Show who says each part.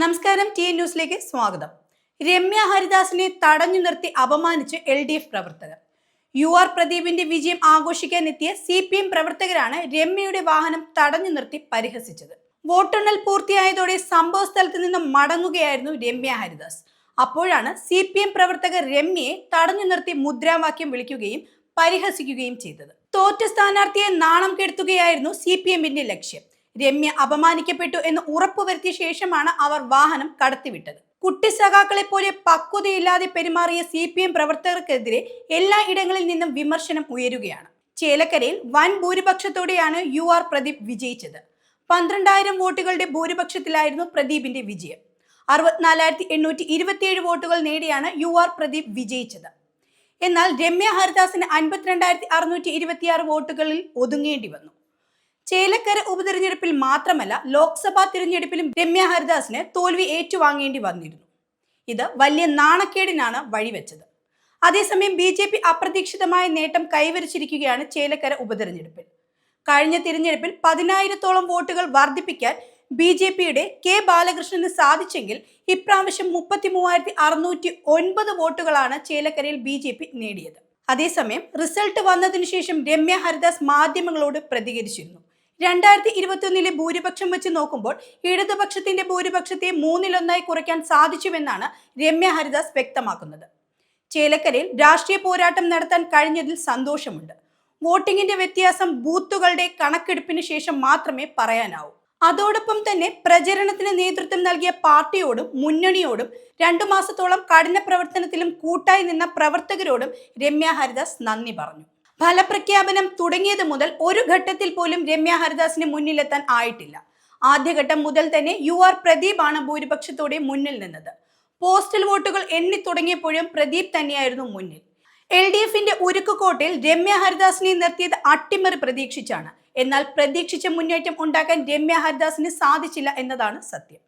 Speaker 1: നമസ്കാരം T N ന്യൂസിലേക്ക് സ്വാഗതം. രമ്യ ഹരിദാസിനെ തടഞ്ഞു നിർത്തി അപമാനിച്ച് എൽ ഡി എഫ് പ്രവർത്തകർ. യു ആർ പ്രദീപിന്റെ വിജയം ആഘോഷിക്കാൻ എത്തിയ സി പി എം പ്രവർത്തകരാണ് രമ്യയുടെ വാഹനം തടഞ്ഞു നിർത്തി പരിഹസിച്ചത്. വോട്ടെണ്ണൽ പൂർത്തിയായതോടെ സംഭവ സ്ഥലത്ത് നിന്നും മടങ്ങുകയായിരുന്നു രമ്യ ഹരിദാസ്. അപ്പോഴാണ് സി പി എം പ്രവർത്തകർ രമ്യയെ തടഞ്ഞു നിർത്തി മുദ്രാവാക്യം വിളിക്കുകയും പരിഹസിക്കുകയും ചെയ്തത്. തോറ്റ സ്ഥാനാർത്ഥിയെ നാണം കെടുത്തുകയായിരുന്നു സി പി എമ്മിന്റെ ലക്ഷ്യം. രമ്യ അപമാനിക്കപ്പെട്ടു എന്ന് ഉറപ്പുവരുത്തിയ ശേഷമാണ് അവർ വാഹനം കടത്തിവിട്ടത്. കുട്ടി സഖാക്കളെ പോലെ പക്വതയില്ലാതെ പെരുമാറിയ സി പി എം പ്രവർത്തകർക്കെതിരെ എല്ലാ ഇടങ്ങളിൽ നിന്നും വിമർശനം ഉയരുകയാണ്. ചേലക്കരയിൽ വൻ ഭൂരിപക്ഷത്തോടെയാണ് യു ആർ പ്രദീപ് വിജയിച്ചത്. പന്ത്രണ്ടായിരം വോട്ടുകളുടെ ഭൂരിപക്ഷത്തിലായിരുന്നു പ്രദീപിന്റെ വിജയം. അറുപത്തിനാലായിരത്തി എണ്ണൂറ്റി ഇരുപത്തിയേഴ് വോട്ടുകൾ നേടിയാണ് യു ആർ പ്രദീപ് വിജയിച്ചത്. എന്നാൽ രമ്യ ഹരിദാസിന് അൻപത്തിരണ്ടായിരത്തി അറുന്നൂറ്റി ഇരുപത്തിയാറ് വോട്ടുകളിൽ ഒതുങ്ങേണ്ടി വന്നു. ചേലക്കര ഉപതെരഞ്ഞെടുപ്പിൽ മാത്രമല്ല ലോക്സഭാ തിരഞ്ഞെടുപ്പിലും രമ്യ ഹരിദാസിന് തോൽവി ഏറ്റുവാങ്ങേണ്ടി വന്നിരുന്നു. ഇത് വലിയ നാണക്കേടിനാണ് വഴിവെച്ചത്. അതേസമയം ബി ജെ പി അപ്രതീക്ഷിതമായ നേട്ടം കൈവരിച്ചിരിക്കുകയാണ് ചേലക്കര ഉപതെരഞ്ഞെടുപ്പിൽ. കഴിഞ്ഞ തിരഞ്ഞെടുപ്പിൽ പതിനായിരത്തോളം വോട്ടുകൾ വർദ്ധിപ്പിക്കാൻ ബി ജെ പിയുടെ കെ ബാലകൃഷ്ണന് സാധിച്ചെങ്കിൽ ഇപ്രാവശ്യം മുപ്പത്തി മൂവായിരത്തി അറുന്നൂറ്റി ഒൻപത് വോട്ടുകളാണ് ചേലക്കരയിൽ ബി ജെ പി നേടിയത്. അതേസമയം റിസൾട്ട് വന്നതിനു ശേഷം രമ്യ ഹരിദാസ് മാധ്യമങ്ങളോട് പ്രതികരിച്ചിരുന്നു. രണ്ടായിരത്തി ഇരുപത്തിയൊന്നിലെ ഭൂരിപക്ഷം വെച്ച് നോക്കുമ്പോൾ ഇടതുപക്ഷത്തിന്റെ ഭൂരിപക്ഷത്തെ മൂന്നിലൊന്നായി കുറയ്ക്കാൻ സാധിച്ചുവെന്നാണ് രമ്യ ഹരിദാസ് വ്യക്തമാക്കുന്നത്. ചേലക്കരയിൽ രാഷ്ട്രീയ പോരാട്ടം നടത്താൻ കഴിഞ്ഞതിൽ സന്തോഷമുണ്ട്. വോട്ടിംഗിന്റെ വ്യത്യാസം ബൂത്തുകളുടെ കണക്കെടുപ്പിന് ശേഷം മാത്രമേ പറയാനാവൂ. അതോടൊപ്പം തന്നെ പ്രചരണത്തിന് നേതൃത്വം നൽകിയ പാർട്ടിയോടും മുന്നണിയോടും രണ്ടു മാസത്തോളം കഠിന പ്രവർത്തനത്തിലും കൂട്ടായി നിന്ന പ്രവർത്തകരോടും രമ്യ ഹരിദാസ് നന്ദി പറഞ്ഞു. ഫലപ്രഖ്യാപനം തുടങ്ങിയത് മുതൽ ഒരു ഘട്ടത്തിൽ പോലും രമ്യ ഹരിദാസിന് മുന്നിലെത്താൻ ആയിട്ടില്ല. ആദ്യഘട്ടം മുതൽ തന്നെ യു ആർ പ്രദീപാണ് ഭൂരിപക്ഷത്തോടെ മുന്നിൽ നിന്നത്. പോസ്റ്റൽ വോട്ടുകൾ എണ്ണി തുടങ്ങിയപ്പോഴും പ്രദീപ് തന്നെയായിരുന്നു മുന്നിൽ. എൽ ഡി എഫിന്റെ ഉരുക്കുകോട്ടിൽ രമ്യ ഹരിദാസിനെ നിർത്തിയത് അട്ടിമറി പ്രതീക്ഷിച്ചാണ്. എന്നാൽ പ്രതീക്ഷിച്ച മുന്നേറ്റം ഉണ്ടാക്കാൻ രമ്യ ഹരിദാസിന് സാധിച്ചില്ല എന്നതാണ് സത്യം.